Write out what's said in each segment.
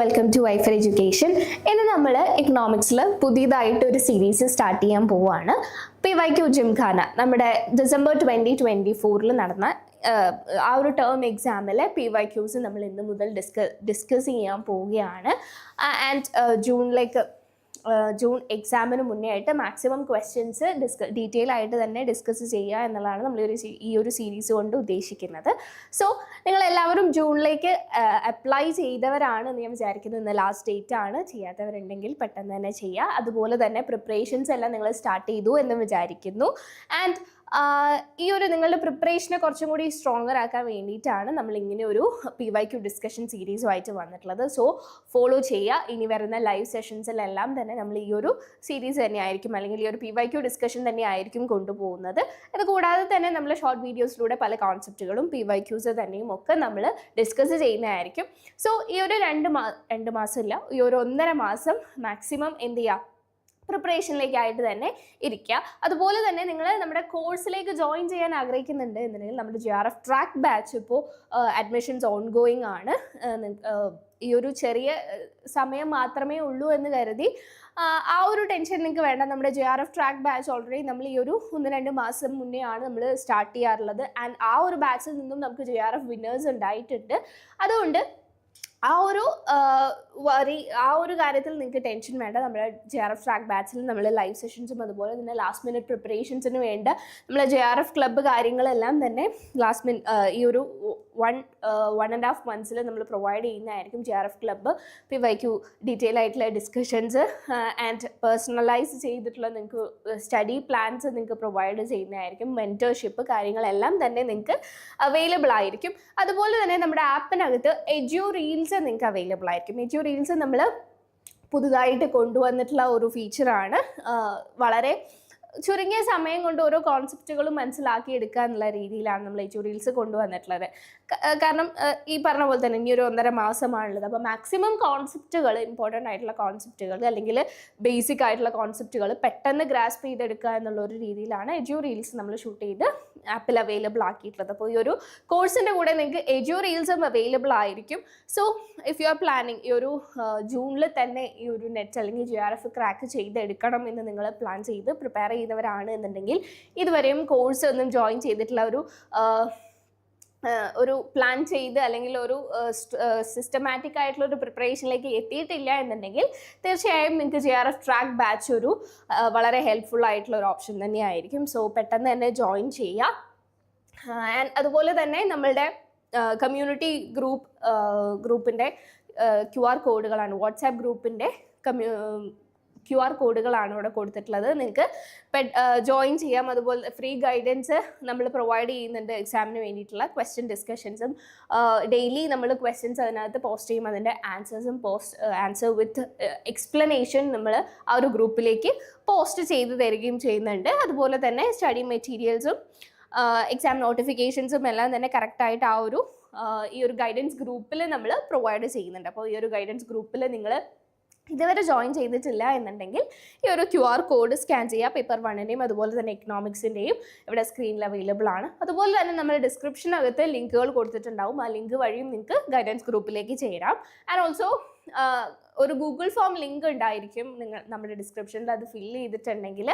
Welcome to wiper education ഇന്ന് നമ്മൾ ഇക്കണോമിക്സിൽ പുതിയതായിട്ട് ഒരു സീരീസ് സ്റ്റാർട്ട് ചെയ്യാൻ പോവുകയാണ് പി വൈ ക്യു ജിംഖാന നമ്മുടെ ഡിസംബർ ട്വന്റി ട്വന്റി ഫോറിൽ നടന്ന ആ ഒരു ടേം എക്സാമിലെ പി വൈ ക്യൂസ് നമ്മൾ ഇന്ന് മുതൽ ഡിസ്ക ഡിസ്കസ് ചെയ്യാൻ പോവുകയാണ്. ആൻഡ് ജൂണിലേക്ക് ജൂൺ എക്സാമിന് മുന്നേ ആയിട്ട് മാക്സിമം ക്വസ്റ്റ്യൻസ് ഡിസ്ക ഡീറ്റെയിൽ ആയിട്ട് തന്നെ ഡിസ്കസ് ചെയ്യുക എന്നുള്ളതാണ് നമ്മൾ ഒരു ഈ ഒരു സീരീസ് കൊണ്ട് ഉദ്ദേശിക്കുന്നത്. സോ നിങ്ങൾ എല്ലാവരും ജൂണിലേക്ക് അപ്ലൈ ചെയ്തവരാണ് എന്ന് ഞാൻ വിചാരിക്കുന്നത് ഇന്ന് ലാസ്റ്റ് ഡേറ്റ് ആണ്. ചെയ്യാത്തവരുണ്ടെങ്കിൽ പെട്ടെന്ന് തന്നെ ചെയ്യുക അതുപോലെ തന്നെ പ്രിപ്പറേഷൻസ് എല്ലാം നിങ്ങൾ സ്റ്റാർട്ട് ചെയ്തു എന്ന് വിചാരിക്കുന്നു. ആൻഡ് ഈ ഒരു നിങ്ങളുടെ പ്രിപ്പറേഷനെ കുറച്ചും കൂടി സ്ട്രോങ്ങർ ആക്കാൻ വേണ്ടിയിട്ടാണ് നമ്മൾ ഇങ്ങനെ ഒരു പി വൈ ക്യു ഡിസ്കഷൻ സീരീസുമായിട്ട് വന്നിട്ടുള്ളത്. സോ ഫോളോ ചെയ്യുക. ഇനി വരുന്ന ലൈവ് സെഷൻസിലെല്ലാം തന്നെ നമ്മൾ ഈ ഒരു സീരീസ് തന്നെയായിരിക്കും അല്ലെങ്കിൽ ഈ ഒരു പി വൈ ക്യു ഡിസ്കഷൻ തന്നെയായിരിക്കും കൊണ്ടുപോകുന്നത്. ഇത് കൂടാതെ തന്നെ നമ്മൾ ഷോർട്ട് വീഡിയോസിലൂടെ പല കോൺസെപ്റ്റുകളും പി വൈ ക്യൂസ് തന്നെയും ഒക്കെ നമ്മൾ ഡിസ്കസ് ചെയ്യുന്നതായിരിക്കും. സോ ഈ ഒരു രണ്ട് മാ രണ്ട് മാസമില്ല ഈ ഒരു ഒന്നര മാസം മാക്സിമം എന്ത് ചെയ്യുക? പ്രിപ്പറേഷനിലേക്കായിട്ട് തന്നെ ഇരിക്കുക അതുപോലെ തന്നെ നിങ്ങൾ നമ്മുടെ കോഴ്സിലേക്ക് ജോയിൻ ചെയ്യാൻ ആഗ്രഹിക്കുന്നുണ്ട് എന്നുണ്ടെങ്കിൽ നമ്മുടെ G R F track batch ഇപ്പോൾ അഡ്മിഷൻസ് ഓൺ ഗോയിങ് ആണ്. ഈ ഒരു ചെറിയ സമയം മാത്രമേ ഉള്ളൂ എന്ന് കരുതി ആ ഒരു ടെൻഷൻ നിങ്ങൾക്ക് വേണ്ട. നമ്മുടെ J R F track batch already നമ്മൾ ഈ ഒരു ഒന്ന് രണ്ട് മാസം മുന്നേ ആണ് നമ്മൾ സ്റ്റാർട്ട് ചെയ്യാറുള്ളത്. ആൻഡ് ആ ഒരു ബാച്ചിൽ നിന്നും നമുക്ക് ജെ ആർ എഫ് വിന്നേഴ്സ് ഉണ്ടായിട്ടുണ്ട്. അതുകൊണ്ട് ആ ഒരു വറി ആ ഒരു കാര്യത്തിൽ നിങ്ങൾക്ക് ടെൻഷൻ വേണ്ട. നമ്മുടെ ജെ ആർ എഫ് ട്രാക്ക് ബാച്ചിൽ നമ്മൾ ലൈവ് സെഷൻസും അതുപോലെ തന്നെ ലാസ്റ്റ് മിനിറ്റ് പ്രിപ്പറേഷൻസിന് വേണ്ട. നമ്മളെ ജെ ആർ എഫ് ക്ലബ്ബ് കാര്യങ്ങളെല്ലാം തന്നെ ലാസ്റ്റ് മിൻ ഈ ഒരു വൺ വൺ ആൻഡ് ഹാഫ് മന്ത്സിൽ നമ്മൾ പ്രൊവൈഡ് ചെയ്യുന്നതായിരിക്കും J R F club P വൈക്കു detail ആയിട്ടുള്ള ഡിസ്കഷൻസ് ആൻഡ് പേഴ്സണലൈസ് ചെയ്തിട്ടുള്ള നിങ്ങൾക്ക് സ്റ്റഡി പ്ലാൻസ് നിങ്ങൾക്ക് പ്രൊവൈഡ് ചെയ്യുന്നതായിരിക്കും. മെന്റർഷിപ്പ് കാര്യങ്ങളെല്ലാം തന്നെ നിങ്ങൾക്ക് അവൈലബിൾ ആയിരിക്കും. അതുപോലെ തന്നെ നമ്മുടെ ആപ്പിനകത്ത് എജ്യു റീൽസ് നിങ്ങൾക്ക് അവൈലബിൾ ആയിരിക്കും. എജ്യു റീൽസ് നമ്മൾ പുതുതായിട്ട് കൊണ്ടുവന്നിട്ടുള്ള ഒരു ഫീച്ചറാണ് വളരെ ചുരുങ്ങിയ സമയം കൊണ്ട് ഓരോ കോൺസെപ്റ്റുകളും മനസ്സിലാക്കി എടുക്കുക രീതിയിലാണ് നമ്മൾ ഈ റീൽസ് കൊണ്ടുവന്നിട്ടുള്ളത്. കാരണം ഈ പറഞ്ഞ പോലെ തന്നെ ഇനി ഒരു ഒന്നര മാസമാണുള്ളത്. അപ്പോൾ മാക്സിമം കോൺസെപ്റ്റുകൾ ഇമ്പോർട്ടന്റ് ആയിട്ടുള്ള കോൺസെപ്റ്റുകൾ അല്ലെങ്കിൽ ബേസിക് ആയിട്ടുള്ള കോൺസെപ്റ്റുകൾ പെട്ടെന്ന് ഗ്രാസ്പ് ചെയ്തെടുക്കുക എന്നുള്ള ഒരു രീതിയിലാണ് എജിയോ റീൽസ് നമ്മൾ ഷൂട്ട് ചെയ്ത് ആപ്പിൽ അവൈലബിൾ ആക്കിയിട്ടുള്ളത്. അപ്പോൾ ഈ ഒരു കോഴ്സിന്റെ കൂടെ നിങ്ങൾക്ക് എജിയോ റീൽസും അവൈലബിൾ ആയിരിക്കും. So if you are planning ഈ ഒരു ജൂണിൽ തന്നെ ഈ ഒരു നെറ്റ് അല്ലെങ്കിൽ ജി ആർ എഫ് ക്രാക്ക് ചെയ്തെടുക്കണം എന്ന് നിങ്ങൾ പ്ലാൻ ചെയ്ത് പ്രിപ്പയർ ചെയ്യുന്നവരാണ് എന്നുണ്ടെങ്കിൽ ഇതുവരെയും കോഴ്സ് ഒന്നും ജോയിൻ ചെയ്തിട്ടുള്ള ഒരു ഒരു പ്ലാൻ ചെയ്ത് അല്ലെങ്കിൽ ഒരു സിസ്റ്റമാറ്റിക് ആയിട്ടുള്ള ഒരു പ്രിപ്പറേഷനിലേക്ക് എത്തിയിട്ടില്ല എന്നുണ്ടെങ്കിൽ തീർച്ചയായും നിങ്ങൾക്ക് J R F track batch ഒരു വളരെ ഹെൽപ്ഫുൾ ആയിട്ടുള്ള ഒരു ഓപ്ഷൻ തന്നെയായിരിക്കും. സോ പെട്ടെന്ന് തന്നെ ജോയിൻ ചെയ്യുക ആൻഡ് അതുപോലെ തന്നെ നമ്മളുടെ കമ്മ്യൂണിറ്റി ഗ്രൂപ്പ് ഗ്രൂപ്പിന്റെ ക്യു ആർ കോഡുകളാണ് വാട്സാപ്പ് ഗ്രൂപ്പിന്റെ കമ്മ്യൂ ക്യു ആർ കോഡുകളാണ് ഇവിടെ കൊടുത്തിട്ടുള്ളത്. നിങ്ങൾക്ക് ജോയിൻ ചെയ്യാം. അതുപോലെ ഫ്രീ ഗൈഡൻസ് നമ്മൾ പ്രൊവൈഡ് ചെയ്യുന്നുണ്ട് എക്സാമിന് വേണ്ടിയിട്ടുള്ള ക്വസ്റ്റ്യൻ ഡിസ്കഷൻസും ഡെയിലി നമ്മൾ ക്വസ്റ്റ്യൻസ് അതിനകത്ത് പോസ്റ്റ് ചെയ്യും. അതിന്റെ ആൻസേഴ്സും പോസ്റ്റ് ആൻസർ വിത്ത് എക്സ്പ്ലനേഷൻ നമ്മൾ ആ ഒരു ഗ്രൂപ്പിലേക്ക് പോസ്റ്റ് ചെയ്ത് തരികയും ചെയ്യുന്നുണ്ട്. അതുപോലെ തന്നെ സ്റ്റഡി മെറ്റീരിയൽസും എക്സാം നോട്ടിഫിക്കേഷൻസും എല്ലാം തന്നെ കറക്റ്റായിട്ട് ആ ഒരു ഈ ഒരു ഗൈഡൻസ് ഗ്രൂപ്പിൽ നമ്മൾ പ്രൊവൈഡ് ചെയ്യുന്നുണ്ട്. അപ്പോൾ ഈ ഒരു ഗൈഡൻസ് ഗ്രൂപ്പിൽ നിങ്ങൾ ഇതുവരെ ജോയിൻ ചെയ്തിട്ടില്ല എന്നുണ്ടെങ്കിൽ ഈ ഒരു ക്യു ആർ കോഡ് സ്കാൻ ചെയ്യുക. പേപ്പർ വണ്ണിന്റെയും അതുപോലെ തന്നെ എക്കണോമിക്സിന്റെയും ഇവിടെ സ്ക്രീനിൽ അവൈലബിൾ ആണ്. അതുപോലെ തന്നെ നമ്മൾ ഡിസ്ക്രിപ്ഷനകത്ത് ലിങ്കുകൾ കൊടുത്തിട്ടുണ്ടാവും. ആ ലിങ്ക് വഴിയും നിങ്ങൾക്ക് ഗൈഡൻസ് ഗ്രൂപ്പിലേക്ക് ചേരാം. ആൻഡ് ഓൾസോ ഒരു ഗൂഗിൾ ഫോം ലിങ്ക് ഉണ്ടായിരിക്കും നിങ്ങൾ നമ്മുടെ ഡിസ്ക്രിപ്ഷനിൽ അത് ഫിൽ ചെയ്തിട്ടുണ്ടെങ്കിൽ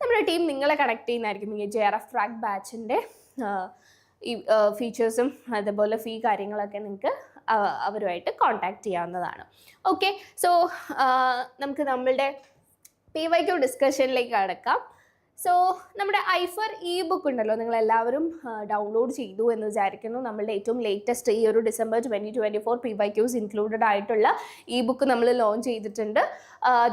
നമ്മുടെ ടീം നിങ്ങളെ കണക്ട് ചെയ്യുന്നതായിരിക്കും. ഈ ജെ ആർ എഫ് ട്രാക്ക് ബാച്ചിന്റെ ഈ ഫീച്ചേഴ്സും അതുപോലെ ഫീ കാര്യങ്ങളൊക്കെ നിങ്ങൾക്ക് അവരുമായിട്ട് കോൺടാക്ട് ചെയ്യാവുന്നതാണ്. ഓക്കെ സോ നമുക്ക് നമ്മളുടെ പി വൈ ക്യു ഡിസ്കഷനിലേക്ക് കടക്കാം. സോ നമ്മുടെ ഐഫർ ഇ ബുക്ക് ഉണ്ടല്ലോ നിങ്ങൾ എല്ലാവരും ഡൗൺലോഡ് ചെയ്തു എന്ന് വിചാരിക്കുന്നു. നമ്മളുടെ ഏറ്റവും ലേറ്റസ്റ്റ് ഈ ഒരു December twenty twenty four P Y Qs included ആയിട്ടുള്ള ഇ ബുക്ക് നമ്മൾ ലോഞ്ച് ചെയ്തിട്ടുണ്ട്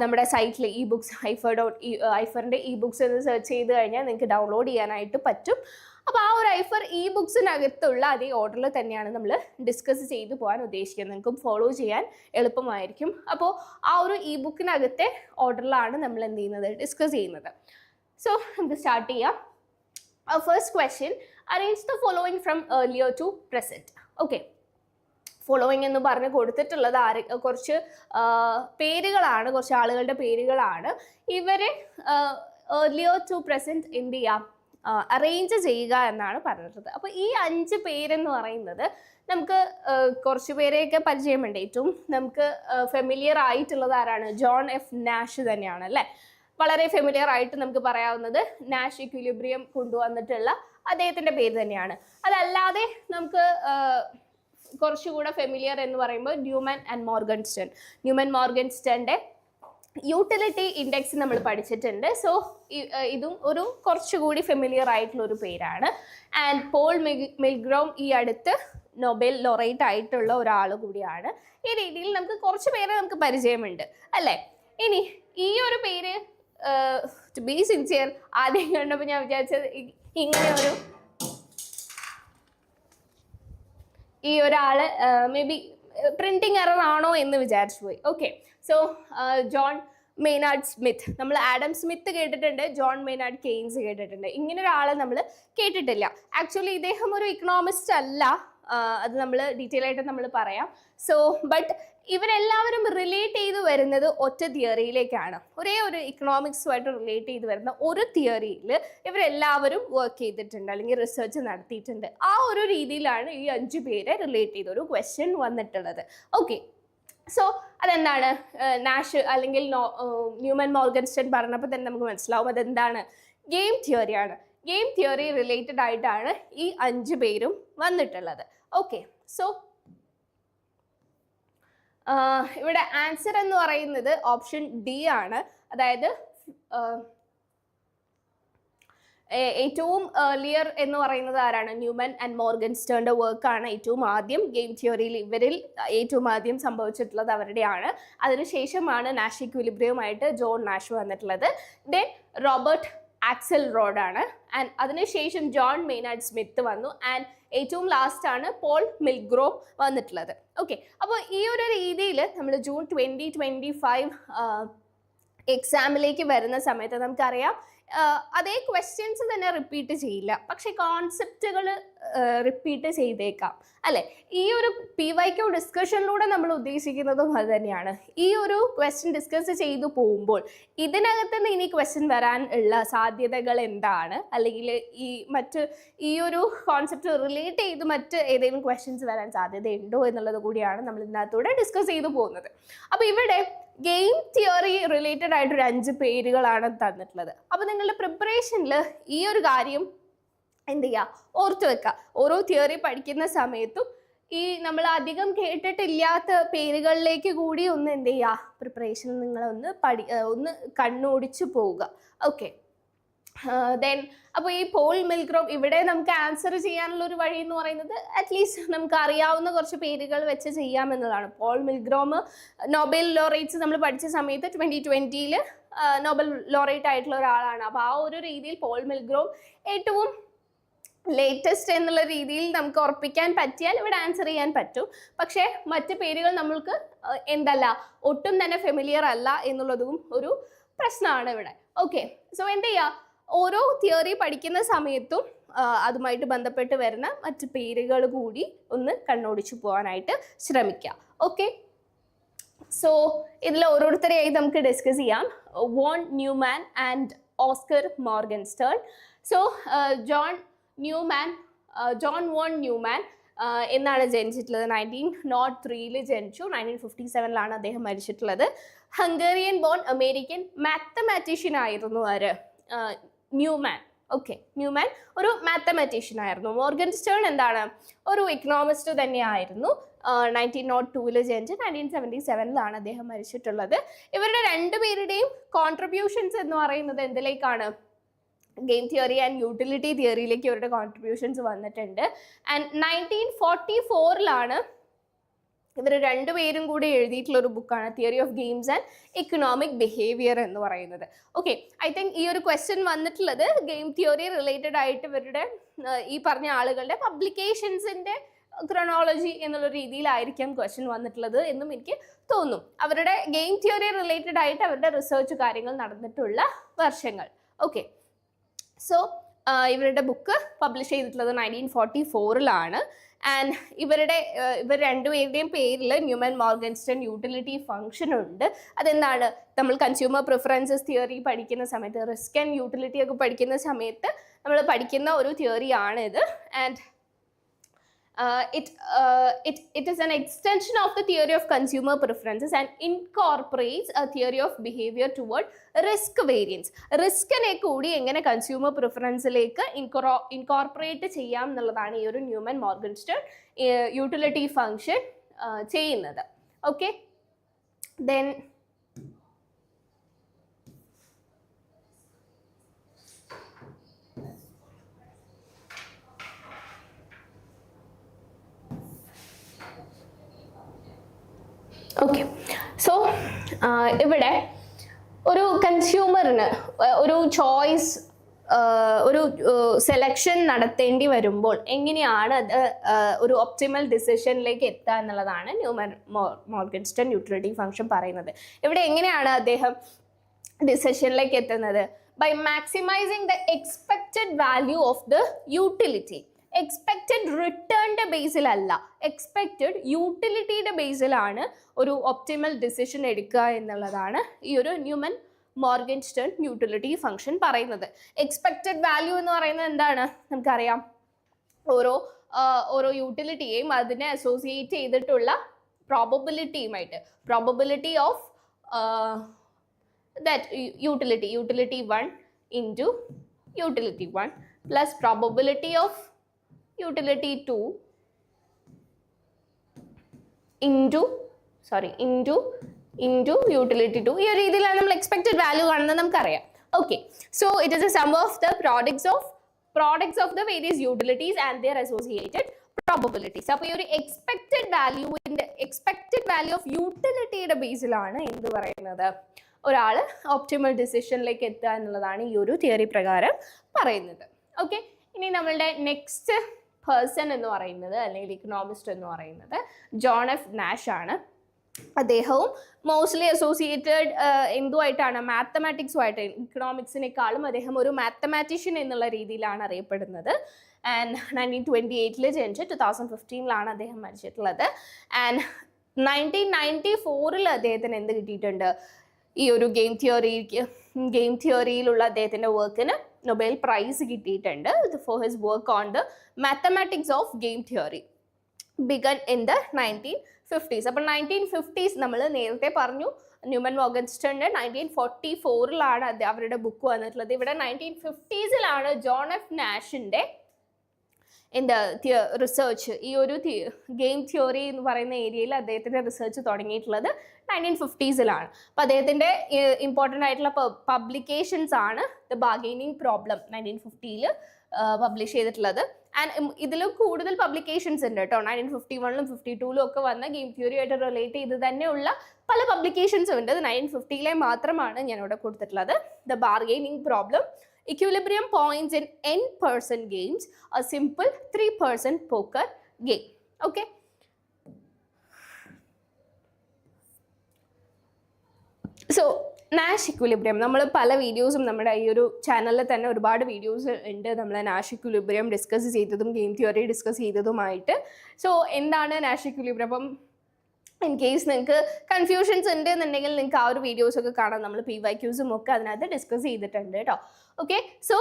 നമ്മുടെ സൈറ്റിൽ ഇ ബുക്സ് ഐഫർ ഡോട്ട് ഐഫറിന്റെ ഇ ബുക്സ് എന്ന് സെർച്ച് ചെയ്ത് കഴിഞ്ഞാൽ നിങ്ങൾക്ക് ഡൗൺലോഡ് ചെയ്യാനായിട്ട് പറ്റും. അപ്പോൾ ആ ഒരു ഐഫർ ഇ ബുക്സിനകത്തുള്ള അതേ ഓർഡറിൽ തന്നെയാണ് നമ്മൾ ഡിസ്കസ് ചെയ്തു പോകാൻ ഉദ്ദേശിക്കുന്നത്. നിങ്ങൾക്കും ഫോളോ ചെയ്യാൻ എളുപ്പമായിരിക്കും. അപ്പോൾ ആ ഒരു ഇ ബുക്കിനകത്തെ ഓർഡറിലാണ് നമ്മൾ എന്ത് ചെയ്യുന്നത്? ഡിസ്കസ് ചെയ്യുന്നത്. സോ നമുക്ക് സ്റ്റാർട്ട് ചെയ്യാം. First question arrange the following from earlier to present okay following എന്ന് പറഞ്ഞ് കൊടുത്തിട്ടുള്ളത് ആര് കുറച്ച് പേരുകളാണ് കുറച്ച് ആളുകളുടെ പേരുകളാണ്. ഇവരെ ഏർലിയർ ടു പ്രസന്റ് എന്ത് ചെയ്യാം? അറേഞ്ച് ചെയ്യുക എന്നാണ് പറഞ്ഞിട്ടുള്ളത്. അപ്പോൾ ഈ അഞ്ച് പേരെന്ന് പറയുന്നത് നമുക്ക് കുറച്ചു പേരെയൊക്കെ പരിചയമുണ്ട്. ഏറ്റവും നമുക്ക് ഫെമിലിയർ ആയിട്ടുള്ളത് ആരാണ്? ജോൺ എഫ് നാഷ് തന്നെയാണ് അല്ലേ? വളരെ ഫെമിലിയർ ആയിട്ട് നമുക്ക് പറയാവുന്നത് നാഷ് ഇക്വിലിബ്രിയം കൊണ്ടുവന്നിട്ടുള്ള അദ്ദേഹത്തിന്റെ പേര് തന്നെയാണ്. അതല്ലാതെ നമുക്ക് കുറച്ചുകൂടെ ഫെമിലിയർ എന്ന് പറയുമ്പോൾ ന്യൂമൻ ആൻഡ് മോർഗൻസ്റ്റൺ ന്യൂമൻ മോർഗൻസ്റ്റന്റെ യൂട്ടിലിറ്റി ഇൻഡെക്സ് നമ്മൾ പഠിച്ചിട്ടുണ്ട്. സോ ഇതും ഒരു കുറച്ചുകൂടി ഫെമിലിയർ ആയിട്ടുള്ള ഒരു പേരാണ് ആൻഡ് പോൾ മിൽഗ്രോം ഈ അടുത്ത് നൊബേൽ ലൊറേറ്റ് ആയിട്ടുള്ള ഒരാൾ കൂടിയാണ്. ഈ രീതിയിൽ നമുക്ക് കുറച്ച് പേരെ നമുക്ക് പരിചയമുണ്ട്. അല്ലേ? ഇനി ഈ ഒരു പേര് ടു ബി സിൻസിയർ ആദ്യം കണ്ടപ്പോൾ ഞാൻ വിചാരിച്ചത് ഇങ്ങനെ ഒരു ഈ ഒരാൾ മേ ബി പ്രിന്റിംഗ് എറർ ആണോ എന്ന് വിചാരിച്ചു പോയി. Okay so John Maynard Smith നമ്മൾ ആഡം സ്മിത്ത് കേട്ടിട്ടുണ്ട് ജോൺ മെയ്നാർഡ് കെയ്ൻസ് കേട്ടിട്ടുണ്ട്. ഇങ്ങനെ ഒരാളെ നമ്മൾ കേട്ടിട്ടില്ല. ആക്ച്വലി ഇദ്ദേഹം ഒരു ഇക്കണോമിസ്റ്റ് അല്ല. അത് നമ്മൾ ഡീറ്റെയിൽ ആയിട്ട് നമ്മൾ പറയാം. സോ ബട്ട് ഇവരെല്ലാവരും റിലേറ്റ് ചെയ്ത് വരുന്നത് ഒറ്റ തിയറിയിലേക്കാണ് ഒരേ ഒരു ഇക്കണോമിക്സുമായിട്ട് റിലേറ്റ് ചെയ്ത് വരുന്ന ഒരു തിയറിയിൽ ഇവരെല്ലാവരും വർക്ക് ചെയ്തിട്ടുണ്ട് അല്ലെങ്കിൽ റിസർച്ച് നടത്തിയിട്ടുണ്ട്. ആ ഒരു രീതിയിലാണ് ഈ അഞ്ചു പേരെ റിലേറ്റ് ചെയ്ത ഒരു ക്വസ്റ്റ്യൻ വന്നിട്ടുള്ളത്. ഓക്കെ സോ അതെന്താണ്? നാഷ് അല്ലെങ്കിൽ ന്യൂമൻ മോർഗൻസ്റ്റൻ പറഞ്ഞപ്പോൾ തന്നെ നമുക്ക് മനസ്സിലാവും അതെന്താണ്. ഗെയിം തിയറിയാണ് ഗെയിം തിയറി റിലേറ്റഡ് ആയിട്ടാണ് ഈ അഞ്ച് പേരും വന്നിട്ടുള്ളത്. ഓക്കെ സോ ഇവിടെ ആൻസർ എന്ന് പറയുന്നത് ഓപ്ഷൻ ഡി ആണ്. അതായത് ഏറ്റവും ഏർലിയർ എന്ന് പറയുന്നത് ആരാണ്? ന്യൂമൻ ആൻഡ് മോർഗൻ വർക്ക് ആണ് ഏറ്റവും ആദ്യം. ഗെയിം തിയറിയിൽ ഇവരിൽ ഏറ്റവും ആദ്യം സംഭവിച്ചിട്ടുള്ളത് അവരുടെയാണ്. അതിനുശേഷമാണ് നാഷ് ഇക്വിലിബ്രിയമായിട്ട് ജോൺ നാഷ് വന്നിട്ടുള്ളത്. ദെൻ റോബർട്ട് ആക്സൽ റോഡാണ് ആൻഡ് അതിനുശേഷം ജോൺ മെയ്നാർഡ് സ്മിത്ത് വന്നു. ആൻഡ് ഏറ്റവും ലാസ്റ്റ് ആണ് പോൾ മിൽഗ്രോ വന്നിട്ടുള്ളത്. ഓക്കെ അപ്പോൾ ഈ ഒരു രീതിയിൽ നമ്മൾ ജൂൺ ട്വന്റി ട്വന്റി ഫൈവ് എക്സാമിലേക്ക് വരുന്ന സമയത്ത് നമുക്കറിയാം അതേ ക്വസ്റ്റ്യൻസ് തന്നെ റിപ്പീറ്റ് ചെയ്യില്ല. പക്ഷെ കോൺസെപ്റ്റുകൾ റിപ്പീറ്റ് ചെയ്തേക്കാം. അല്ലെ? ഈ ഒരു പി വൈ ക്യു ഡിസ്കഷനിലൂടെ നമ്മൾ ഉദ്ദേശിക്കുന്നതും അത് തന്നെയാണ്. ഈ ഒരു ക്വസ്റ്റ്യൻ ഡിസ്കസ് ചെയ്തു പോകുമ്പോൾ ഇതിനകത്ത് നിന്ന് ഇനി ക്വസ്റ്റ്യൻ വരാൻ ഉള്ള സാധ്യതകൾ എന്താണ്? അല്ലെങ്കിൽ ഈ മറ്റ് ഈ ഒരു കോൺസെപ്റ്റ് റിലേറ്റ് ചെയ്ത് മറ്റ് ഏതെങ്കിലും ക്വസ്റ്റ്യൻസ് വരാൻ സാധ്യതയുണ്ടോ എന്നുള്ളത് കൂടിയാണ് നമ്മൾ ഇതിനകത്തൂടെ ഡിസ്കസ് ചെയ്തു പോകുന്നത്. അപ്പോൾ ഇവിടെ ഗെയിം തിയറി റിലേറ്റഡ് ആയിട്ട് ഒരു അഞ്ച് പേരുകളാണ് തന്നിട്ടുള്ളത്. അപ്പോൾ നിങ്ങളുടെ പ്രിപ്പറേഷനിൽ ഈ ഒരു കാര്യം എന്ത് ചെയ്യുക ഓർത്തു വെക്കുക ഓരോ തിയറി പഠിക്കുന്ന സമയത്തും ഈ നമ്മൾ അധികം കേട്ടിട്ടില്ലാത്ത പേരുകളിലേക്ക് കൂടി ഒന്ന് എന്ത് ചെയ്യുക പ്രിപ്പറേഷൻ നിങ്ങളൊന്ന് പഠി ഒന്ന് കണ്ണോടിച്ചു പോവുക. ഓക്കെ ദെൻ അപ്പോൾ ഈ പോൾ മിൽക്രോം ഇവിടെ നമുക്ക് ആൻസർ ചെയ്യാനുള്ള ഒരു വഴി എന്ന് പറയുന്നത് അറ്റ്ലീസ്റ്റ് നമുക്ക് അറിയാവുന്ന കുറച്ച് പേരുകൾ വെച്ച് ചെയ്യാമെന്നതാണ് പോൾ മിൽഗ്രോം നോബൽ ലോറേറ്റ്സ് നമ്മൾ പഠിച്ച സമയത്ത് ട്വന്റി ട്വന്റിയിൽ നോബൽ ലോറേറ്റ് ആയിട്ടുള്ള ഒരാളാണ്. അപ്പോൾ ആ ഒരു രീതിയിൽ പോൾ മിൽഗ്രോം ഏറ്റവും ലേറ്റസ്റ്റ് എന്നുള്ള രീതിയിൽ നമുക്ക് ഉറപ്പിക്കാൻ പറ്റിയാൽ ഇവിടെ ആൻസർ ചെയ്യാൻ പറ്റും. പക്ഷേ മറ്റ് പേരുകൾ നമ്മൾക്ക് എന്തല്ല ഒട്ടും തന്നെ ഫെമിലിയർ അല്ല എന്നുള്ളതും ഒരു പ്രശ്നമാണ് ഇവിടെ. ഓക്കെ സോ എന്ത് ചെയ്യുക ഓരോ തിയറി പഠിക്കുന്ന സമയത്തും അതുമായിട്ട് ബന്ധപ്പെട്ട് വരുന്ന മറ്റ് പേരുകൾ കൂടി ഒന്ന് കണ്ണോടിച്ചു പോകാനായിട്ട് ശ്രമിക്കുക ഓക്കെ സോ ഇതിൽ ഓരോരുത്തരെയായി നമുക്ക് ഡിസ്കസ് ചെയ്യാം. Von Neumann and Oskar Morgenstern so John Neumann John von Neumann എന്നാണ് ജനിച്ചിട്ടുള്ളത്? നയന്റീൻ നോട്ട് ത്രീയിൽ ജനിച്ചു. നയന്റീൻ ഫിഫ്റ്റി സെവനിലാണ് അദ്ദേഹം മരിച്ചിട്ടുള്ളത്. ഹംഗേറിയൻ ബോൺ അമേരിക്കൻ മാത്തമാറ്റീഷ്യൻ ആയിരുന്നു ആര് ന്യൂമാൻ. ഓക്കെ ന്യൂമാൻ ഒരു മാത്തമാറ്റീഷ്യൻ ആയിരുന്നു. മോർഗൻ സ്റ്റേൺ എന്താണ്? ഒരു ഇക്കണോമിസ്റ്റ് തന്നെയായിരുന്നു. നയന്റീൻ നോട്ട് ടൂവിൽ ജനിച്ച് നയന്റീൻ സെവന്റി സെവനിലാണ് അദ്ദേഹം മരിച്ചിട്ടുള്ളത്. ഇവരുടെ രണ്ടുപേരുടെയും കോൺട്രിബ്യൂഷൻസ് എന്ന് പറയുന്നത് എന്തിലേക്കാണ്? ഗെയിം തിയറി ആൻഡ് യൂട്ടിലിറ്റി തിയറിയിലേക്ക് ഇവരുടെ കോൺട്രിബ്യൂഷൻസ് വന്നിട്ടുണ്ട്. ആൻഡ് നയന്റീൻ ഫോർട്ടി ഫോറിലാണ് ഇവർ രണ്ടുപേരും കൂടി എഴുതിയിട്ടുള്ള ഒരു ബുക്കാണ് theory of games and economic behaviour എന്ന് പറയുന്നത്. ഓക്കെ ഐ തിങ്ക് ഈ ഒരു ക്വസ്റ്റ്യൻ വന്നിട്ടുള്ളത് ഗെയിം തിയറി റിലേറ്റഡ് ആയിട്ട് ഇവരുടെ ഈ പറഞ്ഞ ആളുകളുടെ പബ്ലിക്കേഷൻസിന്റെ ക്രൊണോളജി എന്നുള്ള രീതിയിലായിരിക്കാം ക്വസ്റ്റ്യൻ വന്നിട്ടുള്ളത് എന്നും എനിക്ക് തോന്നും. അവരുടെ ഗെയിം തിയറി റിലേറ്റഡ് ആയിട്ട് അവരുടെ റിസർച്ച് കാര്യങ്ങൾ നടന്നിട്ടുള്ള വർഷങ്ങൾ. ഓക്കെ സോ ഇവരുടെ ബുക്ക് പബ്ലിഷ് ചെയ്തിട്ടുള്ളത് നയന്റീൻ ഫോർട്ടി ഫോറിലാണ് ആൻഡ് ഇവരുടെ ഇവർ രണ്ടുപേരുടെയും പേരിൽ ന്യൂമൻ മോർഗൻസ്റ്റൺ യൂട്ടിലിറ്റി ഫംഗ്ഷൻ ഉണ്ട്. അതെന്താണ്? നമ്മൾ കൺസ്യൂമർ പ്രിഫറൻസസ് തിയറി പഠിക്കുന്ന സമയത്ത് റിസ്ക് ആൻഡ് യൂട്ടിലിറ്റി ഒക്കെ പഠിക്കുന്ന സമയത്ത് നമ്മൾ പഠിക്കുന്ന ഒരു തിയറിയാണിത് ഇത് and it uh, it it is an extension of the theory of consumer preferences and incorporates a theory of behavior toward risk variance റിസ്കിനെ കൂടി എങ്ങനെ കൺസ്യൂമർ പ്രിഫറൻസിലേക്ക് ഇൻകോറോ ഇൻകോർപ്പറേറ്റ് ചെയ്യാം എന്നുള്ളതാണ് ഈ ഒരു ന്യൂമൻ മോർഗൻസ്റ്റൺ യൂട്ടിലിറ്റി ഫങ്ഷൻ ചെയ്യുന്നത് ഓക്കെ ദെൻ ഓക്കെ സോ ഇവിടെ ഒരു കൺസ്യൂമറിന് ഒരു ചോയ്സ് ഒരു സെലക്ഷൻ നടത്തേണ്ടി വരുമ്പോൾ എങ്ങനെയാണ് അത് ഒരു ഒപ്റ്റിമൽ ഡിസിഷനിലേക്ക് എത്തുക എന്നുള്ളതാണ് ന്യൂമൻ മോർഗൻസ്റ്റൺ യൂട്ടിലിറ്റി ഫംഗ്ഷൻ പറയുന്നത്. ഇവിടെ എങ്ങനെയാണ് അദ്ദേഹം ഡിസിഷനിലേക്ക് എത്തുന്നത്? By maximising the expected value of the utility expected റിട്ടേണിന്റെ ബേസിലല്ല എക്സ്പെക്റ്റഡ് യൂട്ടിലിറ്റിയുടെ ബേസിലാണ് ഒരു ഒപ്റ്റിമൽ ഡിസിഷൻ എടുക്കുക എന്നുള്ളതാണ് ഈ ഒരു ന്യൂമൻ മോർഗൻസ്റ്റൺ യൂട്ടിലിറ്റി ഫംഗ്ഷൻ പറയുന്നത്. എക്സ്പെക്റ്റഡ് വാല്യൂ എന്ന് പറയുന്നത് എന്താണ്? നമുക്കറിയാം. ഓരോ ഓരോ യൂട്ടിലിറ്റിയെയും അതിനെ അസോസിയേറ്റ് ചെയ്തിട്ടുള്ള പ്രോബബിലിറ്റിയുമായിട്ട് probability of that utility utility one into utility one plus probability of utility two into sorry into into utility two ഈ ഒരു രീതിയിലാണ് നമ്മൾ എക്സ്പെക്റ്റഡ് വാല്യൂ കാണുന്നത് നമുക്കറിയാം. Okay so it is a sum of the products of products of the various utilities and their associated probabilities അപ്പോൾ ഈ ഒരു expected വാല്യൂവിന്റെ എക്സ്പെക്റ്റഡ് വാല്യൂ ഓഫ് യൂട്ടിലിറ്റിയുടെ ബേസിലാണ് എന്ത് പറയുന്നത്? ഒരാൾ ഓപ്റ്റിമൽ ഡിസിഷനിലേക്ക് എത്തുക എന്നുള്ളതാണ് ഈ ഒരു തിയറി പ്രകാരം പറയുന്നത്. ഓക്കെ ഇനി നമ്മളുടെ നെക്സ്റ്റ് പേഴ്സൺ എന്ന് പറയുന്നത് അല്ലെങ്കിൽ ഇക്കണോമിസ്റ്റ് എന്ന് പറയുന്നത് ജോൺ എഫ് നാഷ് ആണ്. അദ്ദേഹവും മോസ്റ്റ്ലി അസോസിയേറ്റഡ് എന്തുമായിട്ടാണ്? മാത്തമാറ്റിക്സുമായിട്ട് ഇക്കണോമിക്സിനേക്കാളും അദ്ദേഹം ഒരു മാത്തമാറ്റീഷ്യൻ എന്നുള്ള രീതിയിലാണ് അറിയപ്പെടുന്നത്. ആൻഡ് നയന്റീൻ ട്വന്റി എയ്റ്റിൽ ജനിച്ച് ടു തൗസൻഡ് ഫിഫ്റ്റീനിലാണ് അദ്ദേഹം മരിച്ചിട്ടുള്ളത്. ആൻഡ് നയന്റീൻ നയന്റി ഫോറിൽ അദ്ദേഹത്തിന് എന്ത് കിട്ടിയിട്ടുണ്ട്? ഈ ഒരു ഗെയിം തിയറിക്ക് ഗെയിം തിയറിയിലുള്ള അദ്ദേഹത്തിന്റെ വർക്കിന് നൊബേൽ പ്രൈസ് കിട്ടിയിട്ടുണ്ട്. For his work on the mathematics of game theory begun in the nineteen fifties അപ്പോൾ നയന്റീൻ ഫിഫ്റ്റീസ് നമ്മൾ നേരത്തെ പറഞ്ഞു ന്യൂമൻ മോഗൻസ്റ്റണിന്റെ നയന്റീൻ ഫോർട്ടി ഫോറിലാണ് അവരുടെ ബുക്ക് വന്നിട്ടുള്ളത്. ഇവിടെ നയന്റീൻ ഫിഫ്റ്റീസിലാണ് ജോൺ എഫ് നാഷിന്റെ എന്താ റിസർച്ച് ഈ ഒരു ഗെയിം തിയോറി എന്ന് പറയുന്ന ഏരിയയിൽ അദ്ദേഹത്തിന്റെ റിസർച്ച് തുടങ്ങിയിട്ടുള്ളത് നയന്റീൻ ഫിഫ്റ്റീസിലാണ് അപ്പോൾ അദ്ദേഹത്തിന്റെ ഇമ്പോർട്ടന്റ് ആയിട്ടുള്ള പബ്ലിക്കേഷൻസ് ആണ് ദ ബാഗൈനിങ് പ്രോബ്ലം നയന്റീൻ ഫിഫ്റ്റിയിൽ പബ്ലിഷ് ചെയ്തിട്ടുള്ളത്. ആൻഡ് ഇതിൽ കൂടുതൽ പബ്ലിക്കേഷൻസ് ഉണ്ട് കേട്ടോ. നയന്റീൻ ഫിഫ്റ്റി വണ്ണിലും ഫിഫ്റ്റി ടൂലും ഒക്കെ വന്ന ഗെയിം തിയറിയായിട്ട് റിലേറ്റ് ചെയ്ത് തന്നെയുള്ള പല പബ്ലിക്കേഷൻസും ഉണ്ട്. നയന്റീൻ ഫിഫ്റ്റിയിലെ മാത്രമാണ് ഞാനിവിടെ കൊടുത്തിട്ടുള്ളത്. The bargaining problem equilibrium points in n person games a simple three person poker game. Okay? So Nash equilibrium നമ്മൾ പല വീഡിയോസും നമ്മുടെ ഈ ഒരു ചാനലിൽ തന്നെ ഒരുപാട് വീഡിയോസ് ഉണ്ട്. നമ്മൾ നാഷ് ഇക്വിലിബ്രിയം ഡിസ്കസ് ചെയ്തതും ഗെയിം തിയറി ഡിസ്കസ് ചെയ്തതുമായിട്ട്. സോ എന്താണ് നാഷ് ഇക്വിലിബ്രിയം അപ്പം ഇൻ കേസ് നിങ്ങൾക്ക് കൺഫ്യൂഷൻസ് ഉണ്ട് എന്നുണ്ടെങ്കിൽ നിങ്ങൾക്ക് ആ ഒരു വീഡിയോസ് ഒക്കെ കാണാം. നമ്മൾ പി വൈ ക്യൂസും ഒക്കെ അതിനകത്ത് ഡിസ്കസ് ചെയ്തിട്ടുണ്ട് കേട്ടോ okay so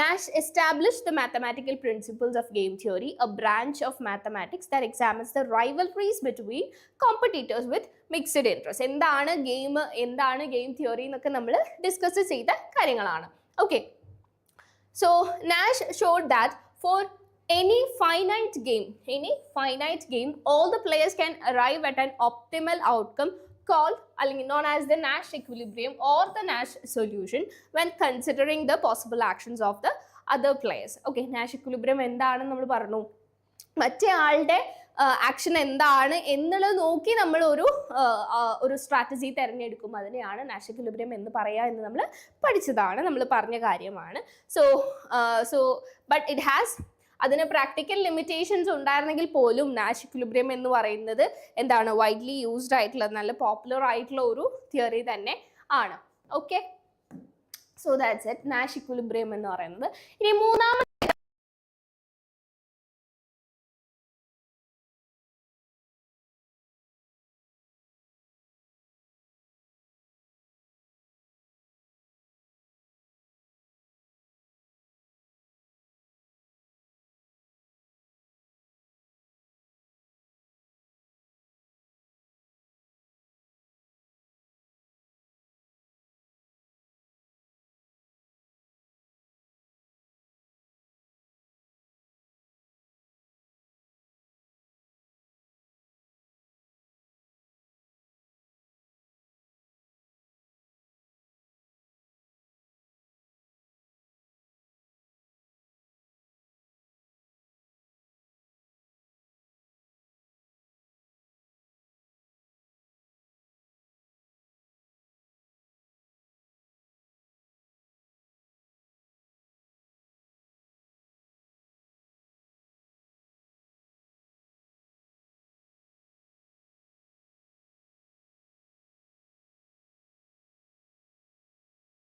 Nash establish the mathematical principles of game theory a branch of mathematics that examines the rivalries between competitors with mixed interest എന്താണ് ഗെയിം എന്താണ് ഗെയിം തിയോറി എന്നൊക്കെ നമ്മൾ ഡിസ്കസ് ചെയ്ത കാര്യങ്ങളാണ്. Okay so Nash showed that for any finite game, any finite game, all the players can arrive at an optimal outcome called അല്ലെങ്കിൽ known as the Nash equilibrium or the Nash solution when considering the possible actions of the other players. Okay, Nash equilibrium എന്താണെന്ന് നമ്മൾ പറഞ്ഞു മറ്റേ ആളുടെ action എന്താണ് എന്നുള്ളത് നോക്കി നമ്മൾ ഒരു ഒരു സ്ട്രാറ്റജി തിരഞ്ഞെടുക്കും അതിനെയാണ് നാഷ് ഇക്വിലിബ്രിയം എന്ന് പറയുക എന്ന് നമ്മൾ പഠിച്ചതാണ് നമ്മൾ പറഞ്ഞ കാര്യമാണ് so so but it has അതിന് പ്രാക്ടിക്കൽ ലിമിറ്റേഷൻസ് ഉണ്ടായിരുന്നെങ്കിൽ പോലും നാഷ് ഇക്വിലിബ്രിയം എന്ന് പറയുന്നത് എന്താണ് വൈഡ്ലി യൂസ്ഡ് ആയിട്ടുള്ള നല്ല പോപ്പുലർ ആയിട്ടുള്ള ഒരു തിയറി തന്നെ ആണ്. Okay so that's it Nash equilibrium എന്ന് പറയുന്നത്. ഇനി മൂന്നാമത്തെ